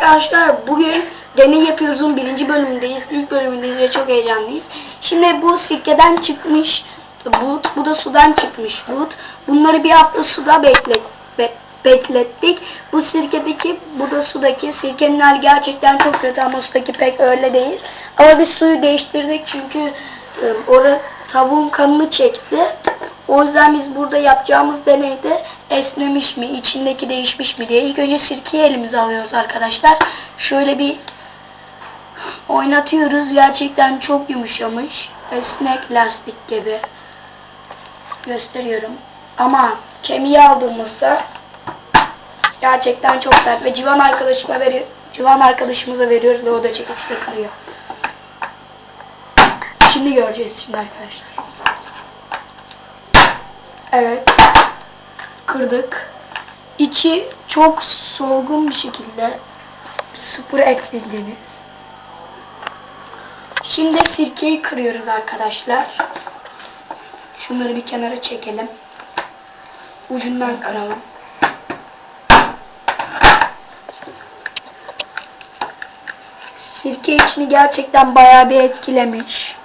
Arkadaşlar bugün deney yapıyoruz'un birinci bölümündeyiz. İlk bölümündeyiz ve çok heyecanlıyız. Şimdi bu sirkeden çıkmış but, bu da sudan çıkmış but. Bunları bir hafta suda beklet, be- beklettik. Bu sirkedeki, bu da sudaki. Sirkenin hali gerçekten çok kötü ama sudaki pek öyle değil. Ama biz suyu değiştirdik çünkü e, orada tavuğun kanını çekti. O yüzden biz burada yapacağımız deneyde esnemiş mi, içindeki değişmiş mi diye ilk önce sirkeyi elimize alıyoruz arkadaşlar. Şöyle bir oynatıyoruz. Gerçekten çok yumuşamış. Esnek lastik gibi. Gösteriyorum. Ama kemiği aldığımızda gerçekten çok sert ve civan arkadaşıma veriyor. Civan arkadaşımıza veriyoruz ve o da çekiçle kırıyor. Şimdi göreceğiz şimdi arkadaşlar. Evet. Kırdık. İçi çok solgun bir şekilde. Sıfır X bildiğiniz. Şimdi sirkeyi kırıyoruz arkadaşlar. Şunları bir kenara çekelim. Ucundan kıralım. Sirke içini gerçekten bayağı bir etkilemiş.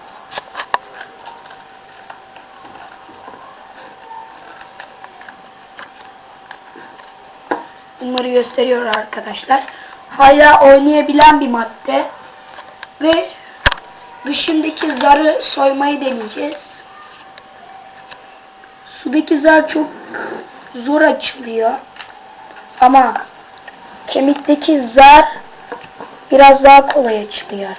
Bunları gösteriyor arkadaşlar. Hala oynayabilen bir madde. Ve dışındaki zarı soymayı deneyeceğiz. Sudaki zar çok zor açılıyor. Ama kemikteki zar biraz daha kolay açılıyor.